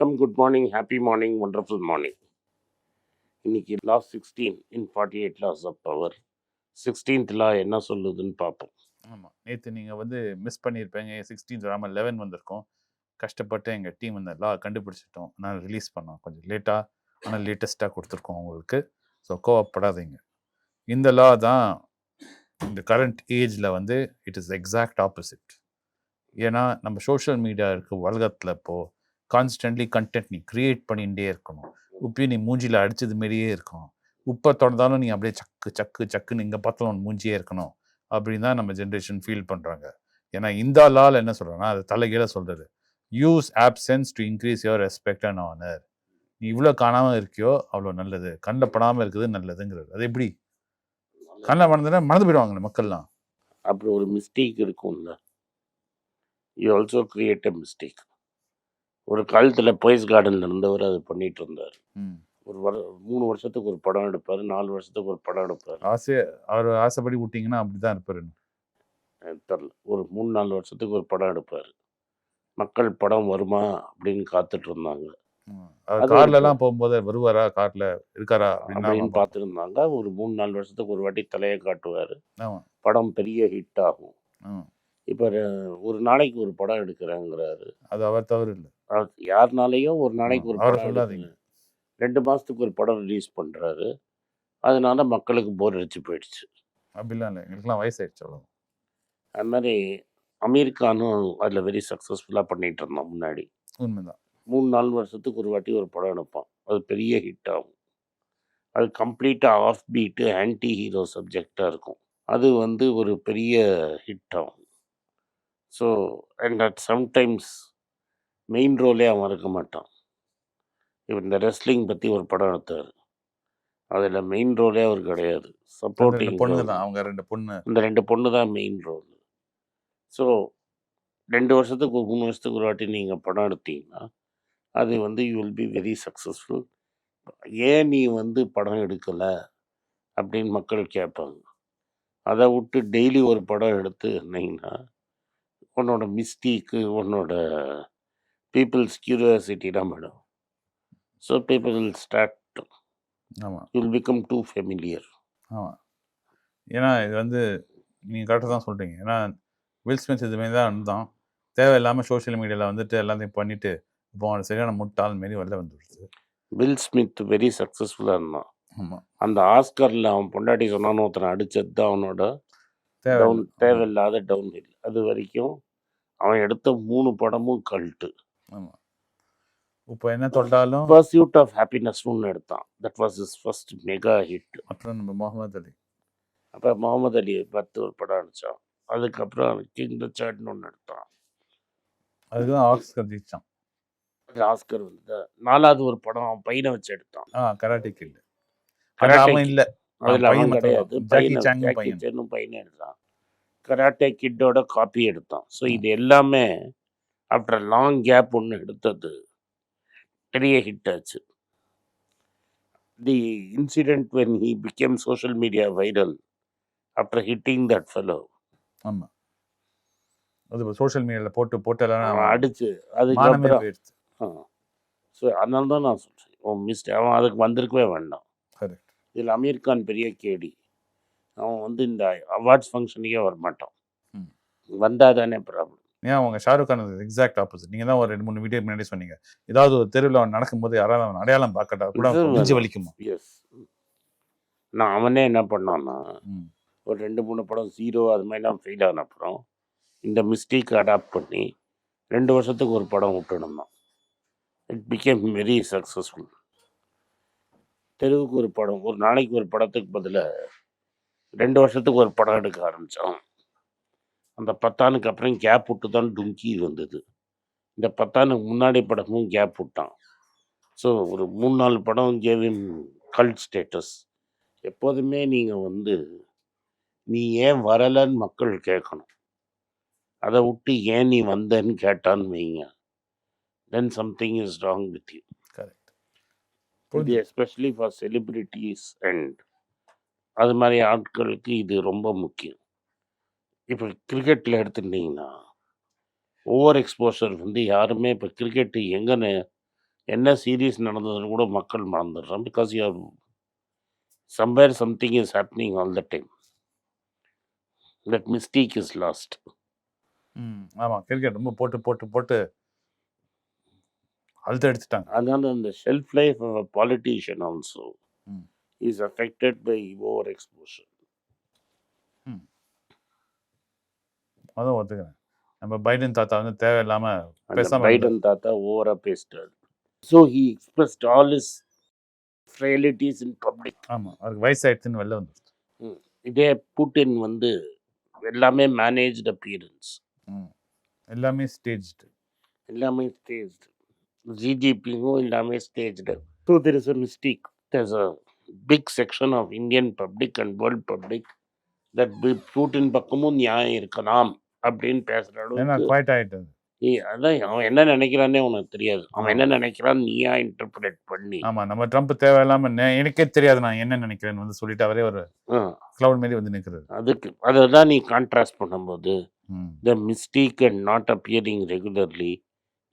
வணக்கம் good morning happy morning wonderful morning இன்னைக்கு laws sixteen in forty eight laws of power sixteenth law என்ன சொல்லுதுன்னு பார்ப்போம். ஆமாம் நேற்று நீங்கள் வந்து மிஸ் பண்ணியிருப்பீங்க. சிக்ஸ்டீன் வராமல் லெவன் வந்திருக்கோம். கஷ்டப்பட்டு எங்கள் டீம் இந்த லா கண்டுபிடிச்சிட்டோம். நான் ரிலீஸ் பண்ணோம். கொஞ்சம் லேட்டாக ஆனால் லேட்டஸ்ட்டாக கொடுத்துருக்கோம் உங்களுக்கு. ஸோ கோவப்படாதீங்க. இந்த லா தான் இந்த கரண்ட் ஏஜில் வந்து இட் இஸ் எக்ஸாக்ட் ஆப்போசிட் ஏன்னா நம்ம சோஷியல் மீடியா இருக்க உலகத்தில் இப்போது கான்ஸ்டன்ட்லி கண்டென்ட் நீ க்ரியேட் பண்ணிகிட்டே இருக்கணும். உப்பையும் நீ மூஞ்சியில் அடிச்சது மாரியே இருக்கணும். உப்பை தொடர்ந்தாலும் நீ அப்படியே சக்கு சக்கு சக்குன்னு இங்கே பார்த்தாலும் ஒன்று மூஞ்சியே இருக்கணும். அப்படின்னு தான் நம்ம ஜென்ரேஷன் ஃபீல் பண்ணுறாங்க ஏன்னா இந்த லால் என்ன சொல்கிறேன்னா அது தலைகீழ சொல்கிறது use absence to increase your respect and honour நீ இவ்வளோ காணாமல் இருக்கியோ அவ்வளோ நல்லது. கண்ணில் படாமல் இருக்குது நல்லதுங்கிறது. அது எப்படி? கண்ணில் மறந்துனா மறந்து போயிடுவாங்க மக்கள்லாம். அப்படி ஒரு மிஸ்டேக் இருக்கும்ல. You also create a mistake ஒரு காலத்தில் போய்ஸ் கார்டனில் இருந்தவர் அது பண்ணிட்டு இருந்தார். ஒரு வர மூணு வருஷத்துக்கு ஒரு படம் எடுப்பார் நாலு வருஷத்துக்கு ஒரு படம் எடுப்பார். ஆசை அவர் ஆசைப்படி விட்டீங்கன்னா அப்படி தான் இருப்பாரு தெரில. ஒரு மூணு நாலு வருஷத்துக்கு ஒரு படம் எடுப்பார். மக்கள் படம் வருமா அப்படின்னு காத்துட்டு இருந்தாங்க. அவர் அது கார்ல ஒரு- எல்லாம் போகும்போது வருவாரா? கார்ல இருக்காரா? அப்படின்னு பார்த்துருந்தாங்க. ஒரு மூணு நாலு வருஷத்துக்கு ஒரு வாட்டி தலையை காட்டுவார். படம் பெரிய ஹிட் ஆகும். இப்போ ஒரு நாளைக்கு ஒரு படம் எடுக்கிறேங்கிறாரு. அது அவர் தவறு இல்லை. அவர் யாருனாலையும் ஒரு நாளைக்கு ஒரு படம். ரெண்டு மாதத்துக்கு ஒரு படம் ரிலீஸ் பண்ணுறாரு அதனால மக்களுக்கு போர் அடிச்சு போயிடுச்சு. அப்படிலாம் இல்லை. எங்களுக்குலாம் வயசாயிடுச்சு அவ்வளோ அது மாதிரி அமீர் கானும் அதில் வெரி சக்ஸஸ்ஃபுல்லாக பண்ணிட்டு இருந்தான் முன்னாடி. உண்மைதான். மூணு நாலு வருஷத்துக்கு ஒரு வாட்டி ஒரு படம் எடுப்பான். அது பெரிய ஹிட் ஆகும். அது கம்ப்ளீட்டாக ஆஃப் பீட்டு ஆன்டி ஹீரோ சப்ஜெக்டாக இருக்கும். அது வந்து ஒரு பெரிய ஹிட் ஆகும். So and at sometimes main ரோலே அவன் இருக்க மாட்டான். இப்போ இந்த ரெஸ்லிங் பற்றி ஒரு படம் எடுத்தார். அதில் மெயின் ரோலே அவர் கிடையாது. சப்போர்ட்டிங் பொண்ணுங்க தான் அவங்க ரெண்டு பொண்ணு. இந்த ரெண்டு பொண்ணு தான் மெயின் ரோல் ஸோ ரெண்டு வருஷத்துக்கு மூணு வருஷத்துக்கு ஒரு வாட்டி நீங்கள் படம் எடுத்தீங்கன்னா அது வந்து you will be very successful ஏன் நீ வந்து படம் எடுக்கலை? அப்படின்னு மக்கள் கேட்பாங்க. அதை விட்டு டெய்லி ஒரு படம் எடுத்து இருந்தீங்கன்னா உன்னோட மிஸ்டேக்கு உன்னோட பீப்புள்ஸ் கியூரியாசிட்டி தான் madam. So people will start ஆமா. வில் பிகம் டூ ஃபெமிலியர் ஆமா. ஏன்னா இது வந்து நீங்க கரெக்டாக தான் சொல்றீங்க. ஏன்னா வில் ஸ்மித் இதுமாரி தான் இருந்தான் தேவையில்லாமல் சோஷியல் மீடியாவில் வந்துட்டு எல்லாத்தையும் பண்ணிட்டு இப்போ அவன் சரியான முட்டாள் மாரி வெளில வந்துடுது வில் ஸ்மித் வெரி சக்ஸஸ்ஃபுல்லாக இருந்தான். ஆமா. அந்த ஆஸ்கரில் அவன் பொண்டாட்டி சொன்னான்னு ஒருத்தனை அடிச்சது தான் அவனோட தேவை டவுன் தேவையில்லாத டவுன் ஹில் அது வரைக்கும் அவன் எடுத்த மூணு படமும் கல்ட்டு ஆமா. இப்போ என்ன தொட்டாலும் பர்சியூட் ஆஃப் ஹாப்பினஸ் ஒன்று எடுத்தான். That was is first mega hit அப்புறம் நம்ம முகமது அலி. அப்போ முகமது அலி பார்த்து ஒரு படம் அடித்தான் அதுக்கப்புறம் கிங் ரிச்சர்ட்னு ஒன்று எடுத்தான். அதுக்கு தான் ஆஸ்கர் ஜெயிச்சான் ஆஸ்கர் வந்து நாலாவது ஒரு படம் அவன் பையனை வச்சு எடுத்தான். ஆ கராட்டே Karate அவன். இல்லை. அதில் அவன் கிடையாது. பையனை பையனை. எடுத்தான். கராட்டே கிட்டோட காப்பி எடுத்தான். ஸோ இது எல்லாமே ஆஃப்டர் லாங் கேப் ஒன்று எடுத்தது. பெரிய ஹிட் ஆச்சு. The incident when he became social media viral after hitting that fellow ஆமா. அது சோஷியல் மீடியாவில் போட்டு போட்டு எல்லாம் அவன் அடிச்சு போயிடுச்சு ஸோ அதனால தான் நான் சொல்கிறேன் அவன் மிஸ்டே அவன் அதுக்கு வந்திருக்கவே வேண்டாம். கரெக்ட் இதில் அமீர் கான் பெரிய கேடி. அவன் வந்து இந்த அவார்ட்ஸ் ஃபங்க்ஷனுக்கே வரமாட்டான். வந்தால் தானே ப்ராப்ளம் ஏன் அவங்க ஷாருக் கான் எக்ஸாக்ட் ஆப்போசிட் நீங்க தான் ஒரு ரெண்டு மூணு வீடியோ முன்னாடி சொன்னீங்க. ஏதாவது ஒரு தெருவில் அவன் நடக்கும்போது யாராவது அவன் அடையாளம் பார்க்கட்டா கூட நெஞ்சு வலிக்குமா? எஸ் நான் அவனே என்ன பண்ணான்னா. ஒரு ரெண்டு மூணு படம் ஜீரோ அது மாதிரிலாம் ஃபெயில் ஆன அப்புறம் இந்த மிஸ்டேக் அடாப்ட் பண்ணி ரெண்டு வருஷத்துக்கு ஒரு படம் விட்டுணும்தான் இட் பிகேம் வெரி சக்ஸஸ்ஃபுல் தெருவுக்கு ஒரு படம் ஒரு நாளைக்கு ஒரு படத்துக்கு பதிலாக ரெண்டு வருஷத்துக்கு ஒரு படம் எடுக்க ஆரம்பித்தான் அந்த பத்தானுக்கு அப்புறம் கேப் விட்டு தான் டுங்கி வந்தது. இந்த பத்தானுக்கு முன்னாடி படமும் கேப் விட்டான் ஸோ ஒரு மூணு நாலு படம் கேவின் கல்ட் ஸ்டேட்டஸ் எப்போதுமே நீங்கள் வந்து நீ ஏன் வரலைன்னு மக்கள் கேட்கணும். அதை விட்டு ஏன் நீ வந்தேன்னு கேட்டான்னு வைங்க. Then something is wrong with you correct especially for celebrities and அது மாதிரி ஆட்களுக்கு இது ரொம்ப முக்கியம். இப்போ கிரிக்கெட்டில் எடுத்துட்டிங்கன்னா ஓவர் எக்ஸ்போஷர் வந்து யாருமே இப்போ கிரிக்கெட்டு எங்கே என்ன சீரியஸ் நடந்ததுன்னு கூட மக்கள் மறந்துடுறோம் because you somewhere something is happening all the time that mistake is lost ம் ஆமாம் கிரிக்கெட் ரொம்ப போட்டு போட்டு போட்டு அழுத்த எடுத்துட்டாங்க அதனால அந்த shelf life of a politician also. Is affected by overexposure அதுவும் ஒத்துக்கிறேன். நம்ம பைடன் தாத்தா வந்து தேவையில்லாமல் அந்த பேசாம பைடன் தாத்தா ஓவரா பேசிட்டார். So he expressed all is frailties in public ஆமாம் அவருக்கு வயசாயிடுச்சுன்னு வெளில வந்துருச்சு. இதே புட்டின் வந்து எல்லாமே மேனேஜ்டு அப்பியரன்ஸ் எல்லாமே ஸ்டேஜ்டு எல்லாமே ஸ்டேஜ்டு ஜிஜிபிங்கும் எல்லாமே staged so there is a mistake there's a big section of Indian public and world public that Putin பக்கமும் நியாயம் இருக்கலாம் அப்படின்னு பேசுகிற அளவுக்கு ஏய், அதான் அவன் என்ன நினைக்கிறானே உனக்கு தெரியாது. அவன் என்ன நினைக்கிறான் நீயா இன்டர்பிரேட் பண்ணி. ஆமாம் நம்ம ட்ரம்ப் தேவையில்லாமல் நே- எனக்கே தெரியாது நான் என்ன நினைக்கிறேன்னு வந்து சொல்லிட்டு அவரே ஒரு க்ளவுட் மாரி வந்து நிற்கிறது அதுக்கு அதை தான் நீ கான்ட்ராஸ்ட் பண்ணும்போது ம். the mistake and not appearing regularly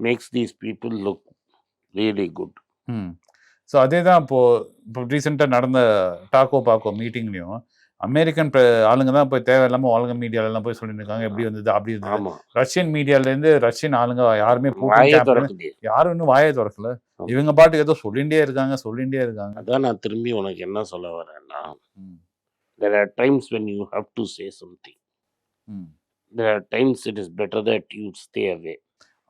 makes these people look really good. ம். ஸோ அதே தான் இப்போது இப்போ ரீசெண்டாக நடந்த டாக்கோ பாக்கோ மீட்டிங்லேயும் அமெரிக்கன் ஆளுங்க தான் போய் தேவையில்லாமல் உலக மீடியாலெல்லாம் போய் சொல்லிட்டு இருக்காங்க எப்படி வந்தது அப்படி இருந்தது. ரஷ்யன் மீடியாலேருந்து ரஷ்யன் ஆளுங்க யாருமே யாரும் இன்னும் வாயே திறக்கல. இவங்க பாட்டுக்கு ஏதோ சொல்லிகிட்டே இருக்காங்க சொல்லிகிட்டே இருக்காங்க. அதான் நான் திரும்பி உனக்கு என்ன சொல்ல வரேன்னா are times when you have to say something. ம். There are times it is better that you stay away.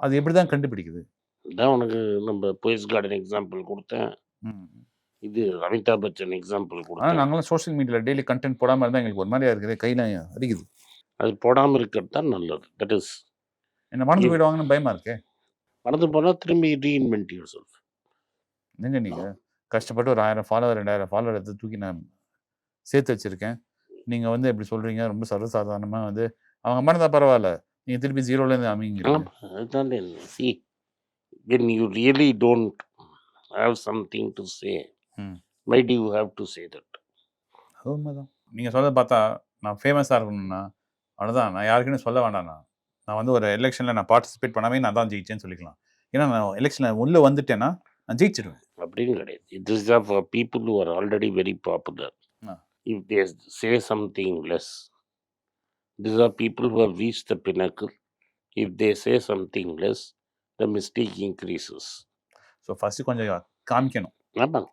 அது எப்படி தான் கண்டுபிடிக்குது? இதான் உனக்கு நம்ம போய்ஸ் கார்டன் எக்ஸாம்பிள் கொடுத்தேன். இது அமிதாப் பச்சன் எக்ஸாம்பிள் கொடுத்தேன். நாங்களாம் சோஷியல் மீடியாவில் டெய்லி கண்டென்ட் போடாமல் இருந்தால் எங்களுக்கு ஒரு மாதிரியா இருக்குது கையில் அடிக்குது அது போடாமல் இருக்கிறது தான் நல்லது. தட் இஸ் என்ன மறந்து போயிடுவாங்கன்னு பயமா இருக்கே? மறந்து போனால் திரும்பி ரீஇன்வென்ட் யூர் செல்ஃப் நீங்க? நீங்கள் கஷ்டப்பட்டு ஒரு ஆயிரம் ஃபாலோவர் ரெண்டாயிரம் ஃபாலோவர் எடுத்து தூக்கி நான் சேர்த்து வச்சிருக்கேன். நீங்கள் வந்து எப்படி சொல்கிறீங்க ரொம்ப சர்வசாதாரணமாக வந்து அவங்க மறந்தா பரவாயில்ல நீங்கள் திருப்பி ஜீரோலேருந்து அதுதான். See when you really don't have something to say why do you have to say that அது உண்மைதான் நீங்கள் சொல்ல பார்த்தா நான் ஃபேமஸாக இருக்கணும்னா அவ்வளோதான் நான் யாருக்குன்னு சொல்ல வேண்டாம்ண்ணா நான் வந்து ஒரு எலெக்ஷனில் நான் பார்ட்டிசிபேட் பண்ணாமே நான் தான் ஜெயிச்சேன்னு சொல்லிக்கலாம் ஏன்னா நான் எலெக்ஷனில் உள்ளே வந்துட்டேன்னா நான் ஜெயிச்சிடுவேன் அப்படின்னு கிடையாது are for people who are already very popular Ah. if they say something less these are people who have reached the pinnacle if they say something less the mistake increases so first கொஞ்சம் காமிக்கணும்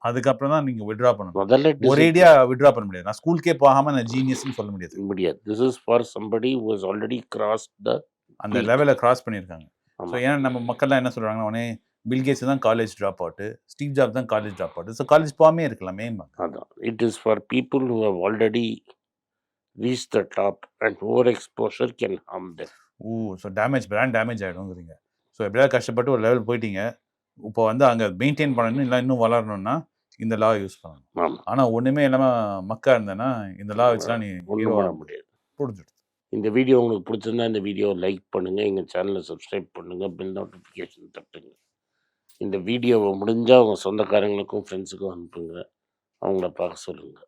அதுக்கப்புறம் தான் நீங்கள் withdraw பண்ணணும். முதல்ல ஒரேடியா withdraw பண்ண முடியாது. நான் ஸ்கூலுக்கே போகாம நான் ஜீனியஸ்னு சொல்ல முடியாது. முடியாது. Is for somebody who has already crossed the அந்த. லெவலை கிராஸ் பண்ணியிருக்காங்க. ஸோ. ஏன்னா நம்ம மக்கள்லாம் என்ன சொல்றாங்கன்னா உடனே பில்கேட்ஸ் தான் college drop out Steve Jobs தான் college drop out so college போகாமே இருக்கலாமே அதான். It is for people who have already reached the top and overexposure can harm them. Oh so damage brand damage ஆகிடுங்கிறீங்க so எப்படியாவது கஷ்டப்பட்டு ஒரு level போயிட்டீங்க. இப்போ வந்து அங்கே மெயின்டைன் பண்ணணும் இல்லை இன்னும் வளரணும்னா இந்த லா யூஸ் பண்ணணும். ஆனால் ஒன்றுமே இல்லாமல் மக்கா இருந்தேன்னா இந்த லா வச்சுலாம் நீ ஒன்றும் பண்ண முடியாது. புரிஞ்சுடுது. இந்த வீடியோ உங்களுக்கு பிடிச்சிருந்தா இந்த வீடியோ லைக் பண்ணுங்கள் எங்கள் சேனலை சப்ஸ்கிரைப் பண்ணுங்கள் பில் நோட்டிஃபிகேஷன் தட்டுங்க. இந்த வீடியோவை முடிஞ்சால் உங்கள் சொந்தக்காரங்களுக்கும் ஃப்ரெண்ட்ஸுக்கும் அனுப்புங்க. அவங்கள பார்க்க சொல்லுங்கள்